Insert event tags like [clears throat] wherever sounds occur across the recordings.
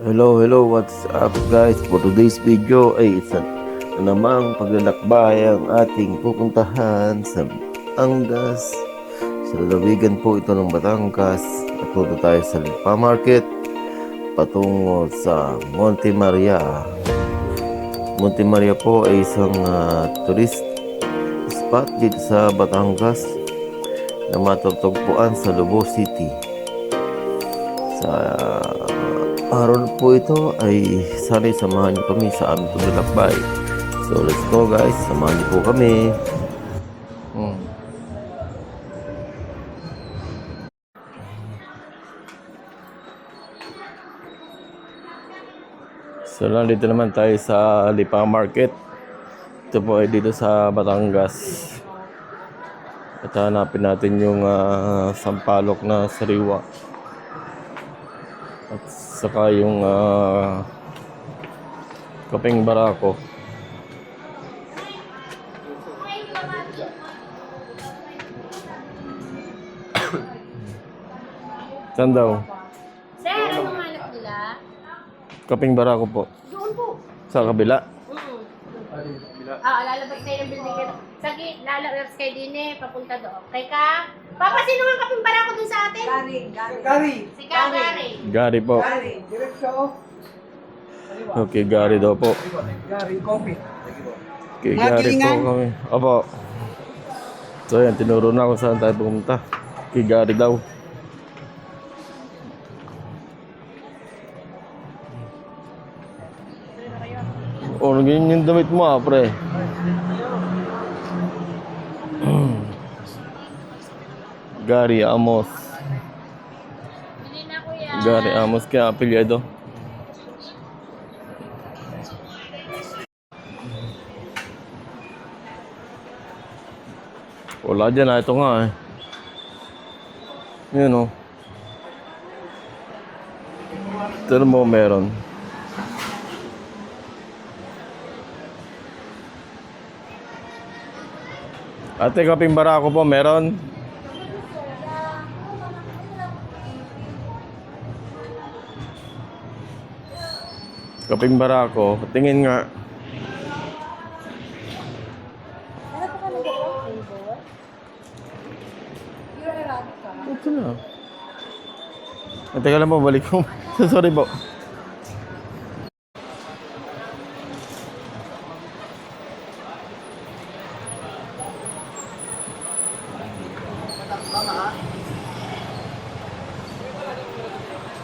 Hello, hello, what's up guys? For today's video ay isa na namang paglalakbay ang ating pupuntahan sa Batangas. Sa lalawigan po ito ng Batangas. Patungo tayo sa Lipa Market patungo sa Monte Maria. Monte Maria po ay isang ah, tourist spot dito sa Batangas na matutugpuan sa Lobo City. Sa araw po ito ay sana'y samahan niyo kami sa aming paglalakbay. So let's go guys, samahan niyo po kami. Hmm. So nandito naman tayo sa Lipa Market. Ito po ay dito sa Batangas. At hanapin natin yung ah, sampalok na sariwa. At saka yung ah, kapeng barako. [coughs] Saan daw? Sir, hanap nila? Kapeng barako po. Doon po. Sa kabila. Mm. Ah, lalabas kayo ng building kayo. Sige, lalabas kayo din eh, papunta doon. Kay ka? Papa, sino nga kaping para ko dun sa atin? Gary, Gary. Gary, Si Kagari. Gary po. Gary, diretso. Okay, Gary daw po. Gary, coffee. Okay, Gary po kami. Opo. So yan, tinuro na kung saan tayo pumunta. Kay Gary daw. Oh, ganyan yung damit mo ah, pre. [clears throat] Gary Amos. Gary Amos kaya apelyado. Wala dyan ah, ito nga eh. Yun oh. Thermo meron. Ate, kaping barako po meron. Kaping barako, tingin nga. Ito na. Teka lang po, balik ko. [laughs] Sorry po.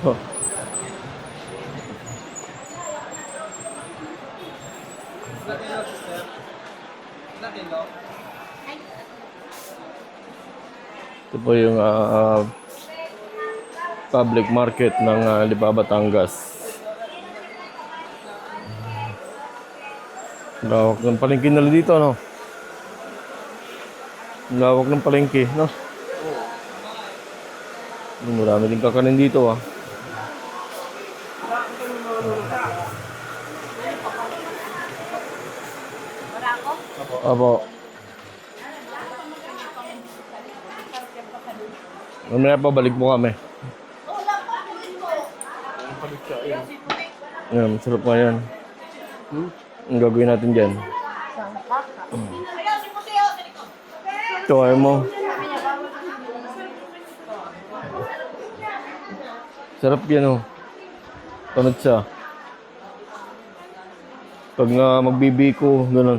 Oh. Ito po yung ah, public market ng uh, Lipa, Batangas. Lawak ng palengke nila dito, no? Lawak ng palengke, no? Marami din kakanin dito, ah. Apo. Mamaya pa, balik mo kami. Yan, masarap nga yan. Ang gagawin natin dyan. Ito, ayaw mo. Sarap yan, oh. Panot siya. Pag nga magbibiko, ganun.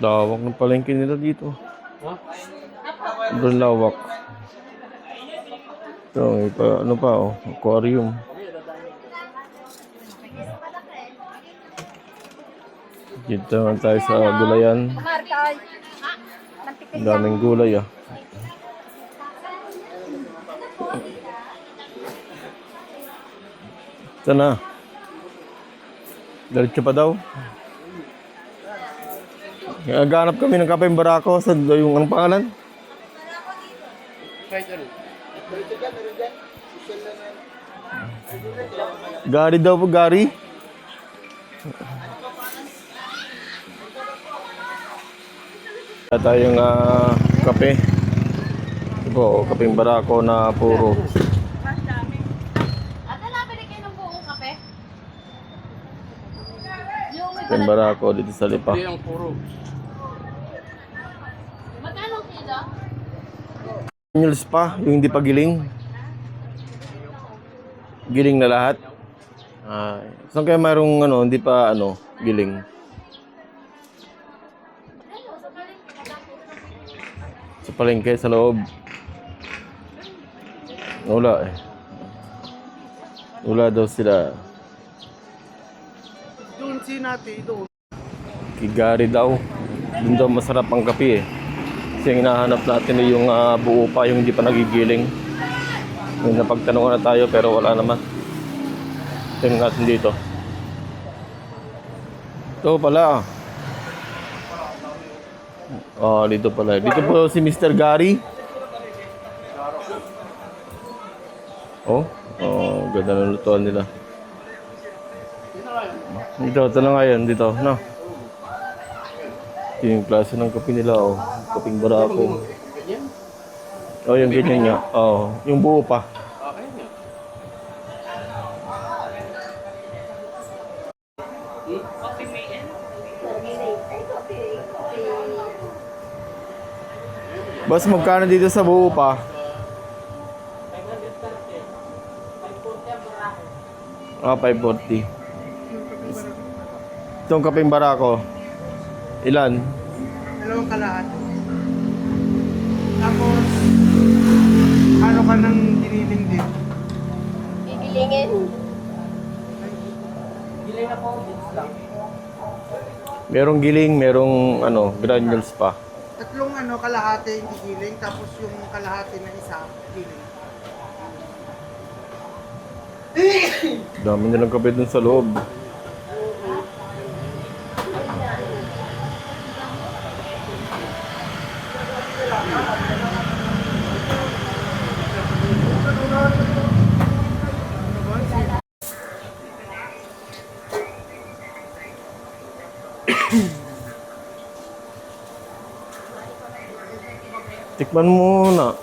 Lawak ng palengke nila dito. Sobrang lawak. Ito, may pa, ano pa, oh, aquarium. Dito naman tayo sa gulayan. Ang daming gulay, ah. Ito na. Diretso pa daw. Nagaanap kami ng Kapeng Barako sa yung anong pangalan? Gari daw po, Gari. Wala tayong uh, kape. Ito po, kapeng barako na puro. Kapeng barako dito sa lipa. Magkano ang kilo? Granules pa, yung hindi pa giling. Giling na lahat. Ay, saan kaya mayroong ano, hindi pa ano, giling? Sa palengke, sa loob. Wala eh. Wala daw sila. Doon si Nati, doon. Kigari daw. Doon daw masarap ang kape eh. Kasi ang hinahanap natin ay yung ah, buo pa, yung hindi pa nagigiling. Yung napagtanungan na tayo pero wala naman. Tingnan natin dito. Ito pala. Oh, dito pala. Dito po si Mr. Gary. Oh, oh, ganda ng lutuan nila. Dito, ito na nga yan, dito, no? Ito yung klase ng kape nila, oh. Kaping barako. Oh, yung ganyan niya. Oh, yung buo pa. Boss, magkano dito sa buo pa? Ah, 540. Itong kaping barako. Ilan? Dalawang kalahat. Tapos, ano ka nang giniling din? Bibillingin. Merong giling, merong ano, granules pa. Tatlong ano, kalahati yung gigiling, tapos yung kalahati na isa, giling. Dami nilang kape dun sa loob. Tikman mo muna.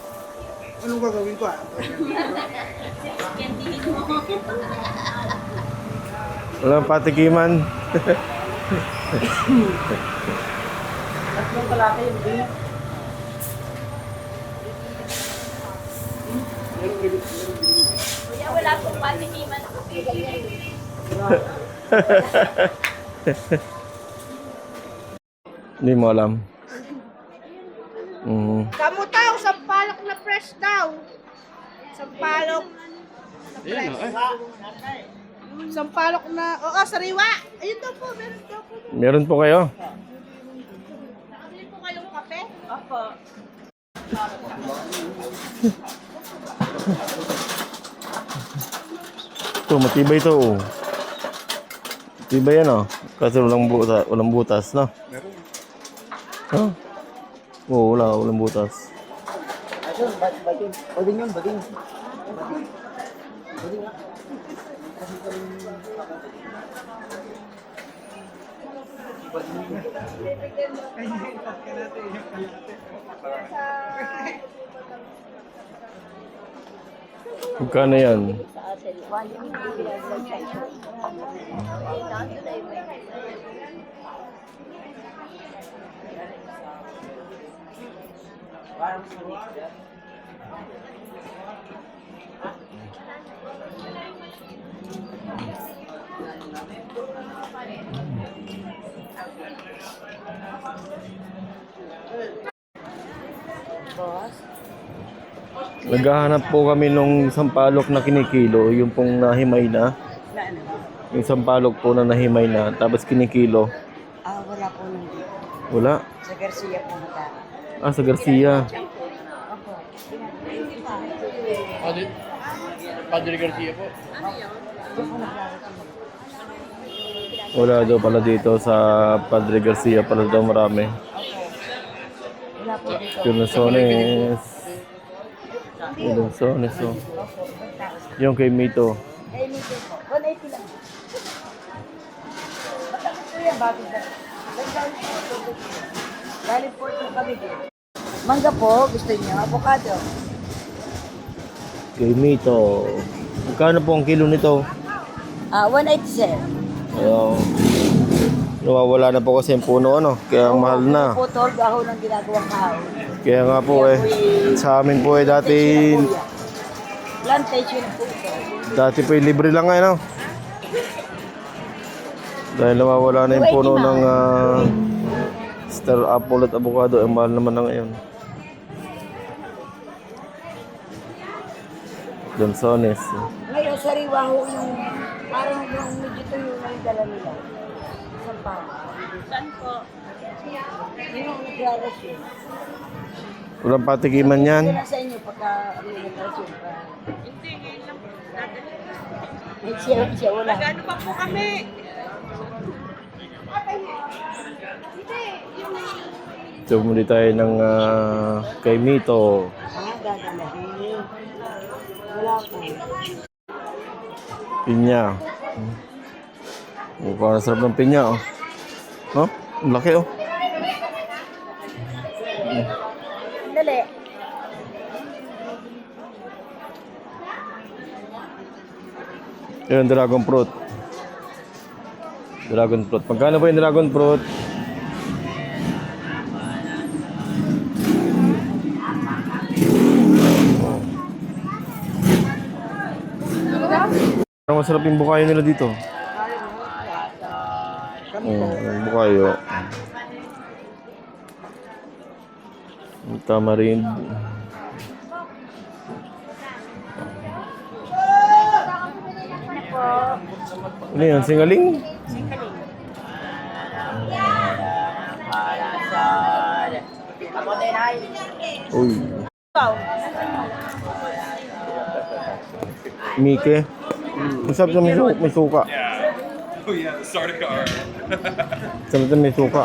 Anong gagawin ko ah? Walang patikiman. Kuya, wala pong patikiman. Hindi mo alam. Mm. Kamutaw, sampalok na fresh daw. Sampalok na fresh. Sampalok na, oo, sariwa. Ayun daw po, meron daw po. Meron po kayo? Nakabili po kayong kape? Opo. Ito, matibay ito. Oh. Matibay yan oh. Kasi walang, buta, walang butas, no? Meron. Huh? Oo, wala. Walang butas. Ayun, bading. Bading yun, bading. Magkano yan? Naghahanap po kami nung sampalok na kinikilo, yung pong nahimay na. Yung sampalok po na nahimay na, tapos kinikilo. Ah, wala po nung dito. Wala. Sa Garcia po na Ah, sa Garcia. Opo. Padre Garcia po. Wala daw pala dito sa Padre Garcia pala daw marami. Pinusones. Pinusones, oh. Yung kay Mito. Eh, dito po. 180 lang. Ba't ako. Galing po ito kami. Mangga po, gusto niyo. Avocado. Kay Mito. Magkano po ang kilo nito? Ah, 180 sir. Ayaw. Nawawala na po kasi yung puno ano. Kaya ang mahal na. Po, tol, baho ng ginagawang kahon. Kaya nga po eh. Sa amin po eh dati Plantation po ito. Dati po yung libre lang ngayon, no? Dahil nawawala na yung puno ng ah, star apple at avocado, ang mahal naman na ngayon. Donsones. Ngayon, sariwa ho yung parang yung medyo tuyo na yung dala nila. Saan pa? Saan po? Yung naglalasyon. Walang patikiman yan. Ito sa inyo pagka may naglalasyon pa. Hindi, ngayon lang. Siya, siya wala. Nagano pa po kami? So, muli tayo ng ah, kay Mito. Pinya. Oh, parang sarap ng pinya, oh. No? Ang laki, oh. Dali. Yun, dragon fruit. Dragon fruit. Magkano ba yung dragon fruit? Parang masarap yung bukayo nila dito. Oo, yung bukayo. Yung tamarind. Ano yan? Singaling? Uy. Mike. Masarap na may, may suka. Oh yeah, the starter car. Masarap na may suka.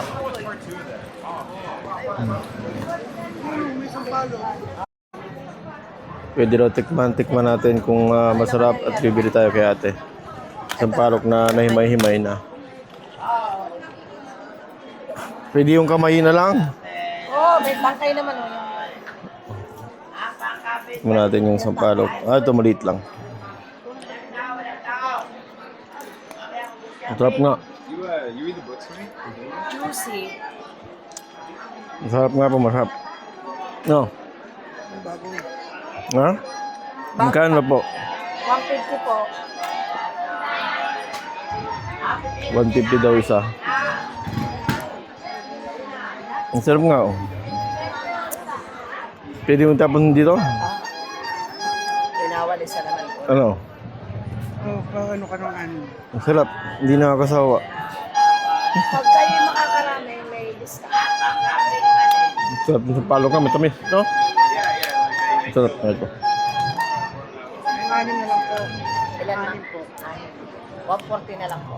Pwede raw tikman, tikman natin kung ah, masarap at bibili tayo kay ate. Sampalok na nahimay-himay na. Pwede yung kamay na lang. Oh, may tangkay naman oh. Tignan natin yung sampalok. Ah, ito maliit lang. Masarap nga. You uh, you read the books for me? Juicy. Masarap nga po, masarap. No. Ha? Magkano na po? 150 po. 150 daw isa. Ang sarap nga oh. Pwede mo tapon dito? Pinawalisa naman po. Ano? Oh, pa- ano ka nung ano? Ang sarap. Hindi nakakasawa. Pag kayo makakarami, may discount. Ang sarap ng palo ka, matamis, no? Ang sarap nga ito. Yung anim na lang po. Ilan na po? 140 na lang po.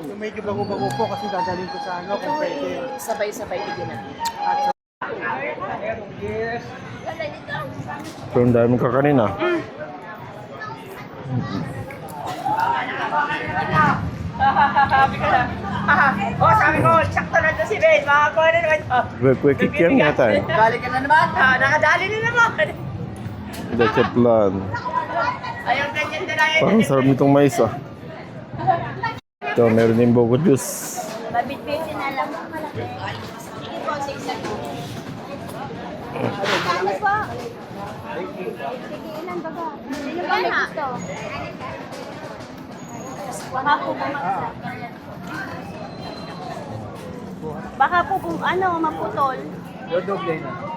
Yung medyo bago-bago po kasi dadalhin ko sa ano, Ito kung pwede. sabay-sabay tigin na. Pero ang dami ka kanina. [laughs] Oh, sabi ko, sakto na to si Ben. Makakuha na naman to. Quick yan yata eh. Dali ka na naman. Ah, nakadali na naman. Leche plan. Ayaw ganyan na lang. Parang sarap nitong mais ah. Ito, meron din bogo juice. Mabitbitin na lang. Ano po? Sige, ilan baga? Sino ba may gusto? Baka po bumagsak. Baka po kung ano, maputol. Dodoble na.